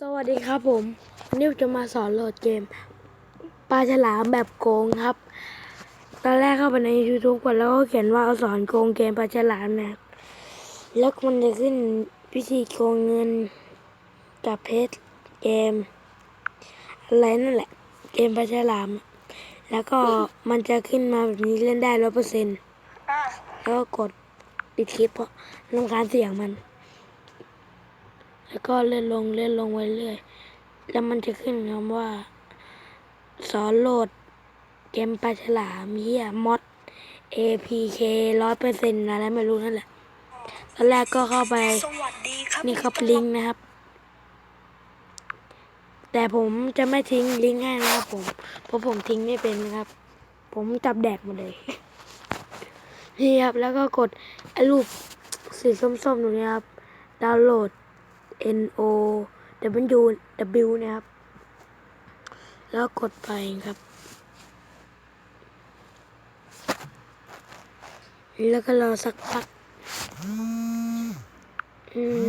สวัสดีครับผมวันนี้ผมจะมาสอนโหลดเกมปลาฉลามแบบโกงครับ ตอนแรกเข้าไปใน YouTube ก่อนแล้วก็เขียนว่าเอาสอนโกงเกมปลาฉลามนะครับแล้วมันจะขึ้นวิธีโกงเงินกับเพจเกม อะไรนั่นแหละ เกมปลาฉลาม แล้วก็มันจะขึ้นมาแบบนี้เล่นได้ร้อยเปอร์เซ็นต์แล้วก็กดปิดคลิปเพราะรำคาญเสียงมัน แล้วก็เลื่อนลงเลื่อนลงไว้เรื่อย แล้วมันจะขึ้นคำว่า สอนโหลด เกมปลาฉลามเฮียมอด APK ร้อยเปอร์เซ็นต์อะไรไม่รู้นั่นแหละ ตอนแรกก็เข้าไป นี่ครับลิงก์นะครับ แต่ผมจะไม่ทิ้งลิงก์ให้นะครับผม เพราะผมทิ้งไม่เป็นนะครับ ผมจับแดกหมาเลย นี่ครับ แล้วก็กดไอ้รูปสีส้มๆตรงนี้ครับ ดาวน์โหลด N O W W นะครับ แล้วกดไปครับ แล้วก็รอสักพักอืม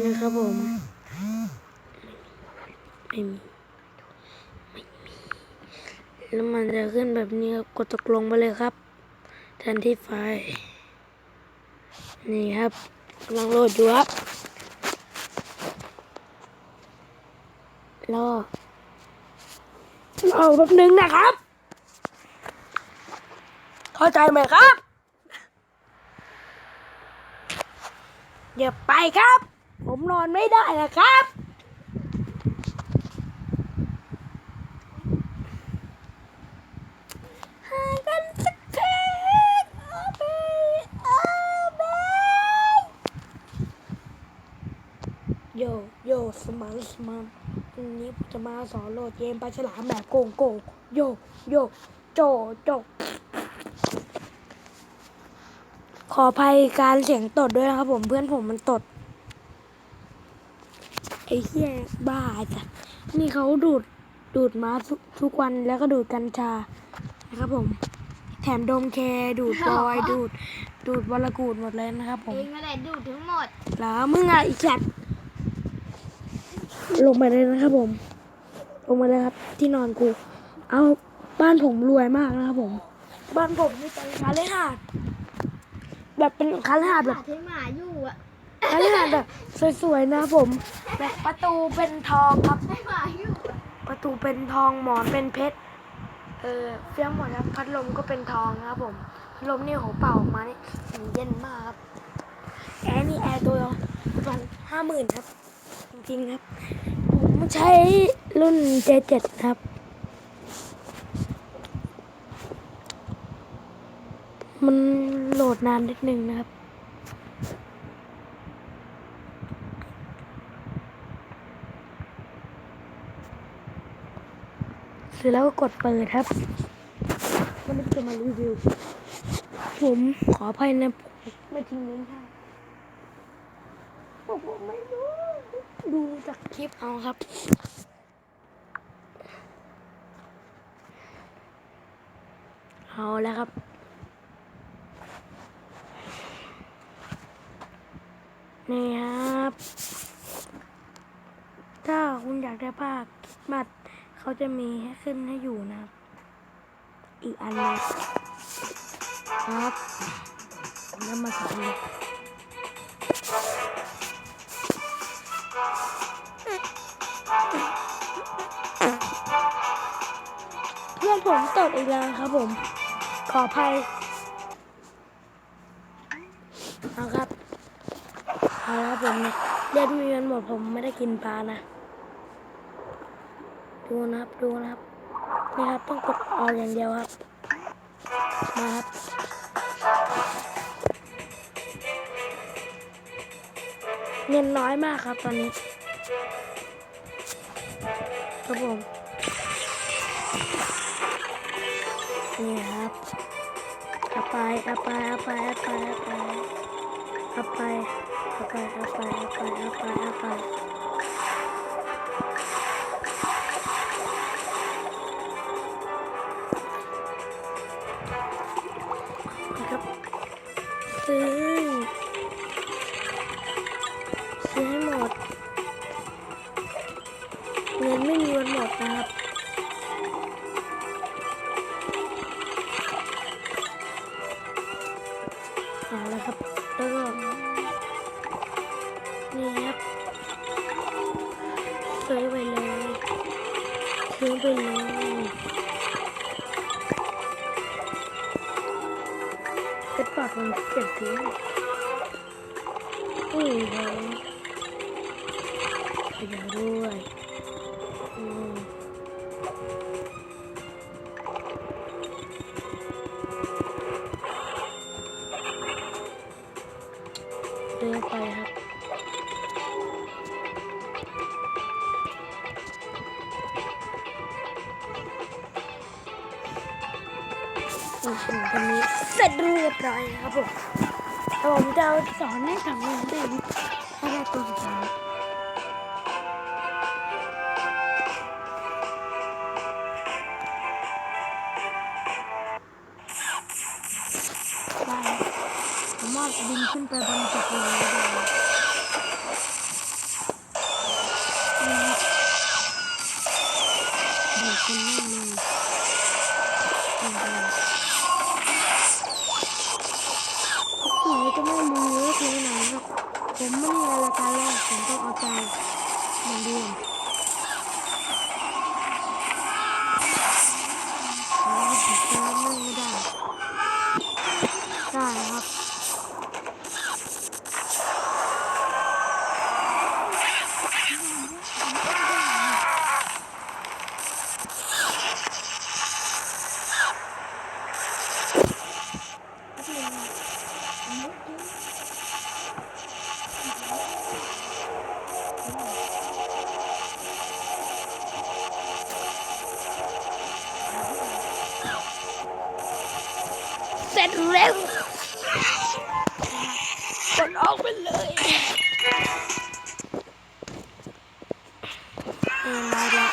นะครับผม ไม่มี ไม่มี แล้วมันจะขึ้นแบบนี้ครับ กดตกลงไปเลยครับ แทนที่ไฟ นี่ครับกำลังโหลดอยู่ครับ รอรอแป๊บนึงนะครับ เข้าใจไหมครับ อย่าไปครับ ผมนอนไม่ได้นะครับหางกันสักทีโอ้เบโอ้เบโยโยสมันสมัน วันนี้ผมจะมาสอนโหลดเกมปลาฉลามแบบโกงโกงโยโยโจโจขออภัยการเสียงตดด้วยนะครับผมเพื่อนผมมันตด ไอ้เหี้ยบ้าจ้ะนี่เขาดูดดูดมาทุกทุกวันแล้วก็ดูดกัญชานะครับผม แถมดมแคร์ดูดบอยดูด ดูดวรกูดหมดเลยนะครับผมเองอะไรดูดทั้งหมด แล้วมึงอะอีสัตว์ ลงไปเลยนะครับผม ลงมาเลยครับ ที่นอนกู เอาบ้านผมรวยมากนะครับผม บ้านผมนี่เป็นคาเลหาดแบบเป็นคาเลหาดแบบหาที่หมาอยู่อะคาเลหาดแบบสวยๆนะครับผม แบบประตูเป็นทองครับให้หมาอยู่อะประตูเป็นทองหมอนเป็นเพชร เออเฟี้ยงหมดครับ พัดลมก็เป็นทองนะครับผมพัดลมนี่โหเป่าออกมานี่เย็นมากครับแอร์นี่แอร์ตัวประมาณห้าหมื่นครับจ ริงๆครับ ผมใช้รุ่น J7 ครับ มันโหลดนานนิดนึงนะครับเสร็จแล้วก็กดเปิดครับวันนี้จะมารีวิว ผมขออภัยนะผมไม่ทิ้งลิงก์ให้ผมผมไม่รู้ ดูจากคลิปเอาครับ เอาแล้วครับนี่ครับ ถ้าคุณอยากได้ภาคบัตรเขาจะมีให้ขึ้นให้อยู่นะครับ อีกอันนึงครับแล้วมาสอนเลย เพื่อนผมตดอีกแล้วครับผม ขออภัยเอาครับเอาละผมเนี่ยเลือดมีมันหมดผมไม่ได้กินปลานะ ดูนะครับดูนะครับ นี่ครับต้องกดออกอย่างเดียวครับมาครับเงินน้อยมากครับตอนนี้ ครับผมนี่ครับเอาไปเอาไปเอาไปเอาไปเอาไปเอาไปเอาไปเอาไปเอาไปเอาไปเอาไปนะครับซื้อ ครับแล้วก็นี่ครับซื้อไปเลยซื้อไปเลยกระป๋ามันเก็บซื้ออุ้ยเลยขยะด้วย อือหือตอนนี้เสร็จเรียบร้อยครับผมแล้วผมจะสอนให้ทำงานเป็นถ้าได้ตัวสุดท้ายได้สามารถบินขึ้นไปบนจักรวาลได้อืมเด็กคนนั่ง เสร็จเร็วกดออกไปเลยเออมาแล้ว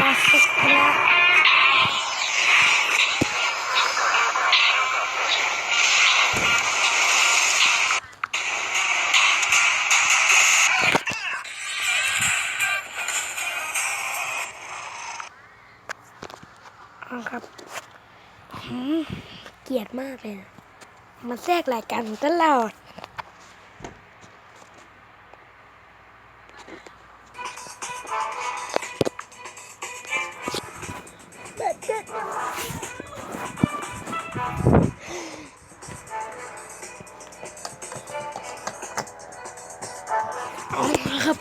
มาสักครั้ง ครับเกลียดมากเลยนะมาแทรกรายการตลอดครับ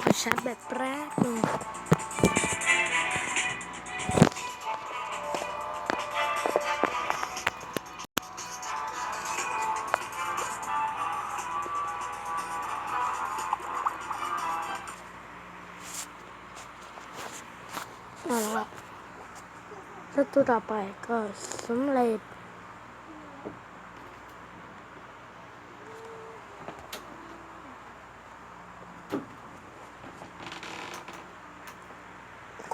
ขอชาร์จแบบแรก แล้วตัวต่อไปก็สำเร็จ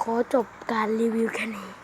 ขอจบการรีวิวแค่นี้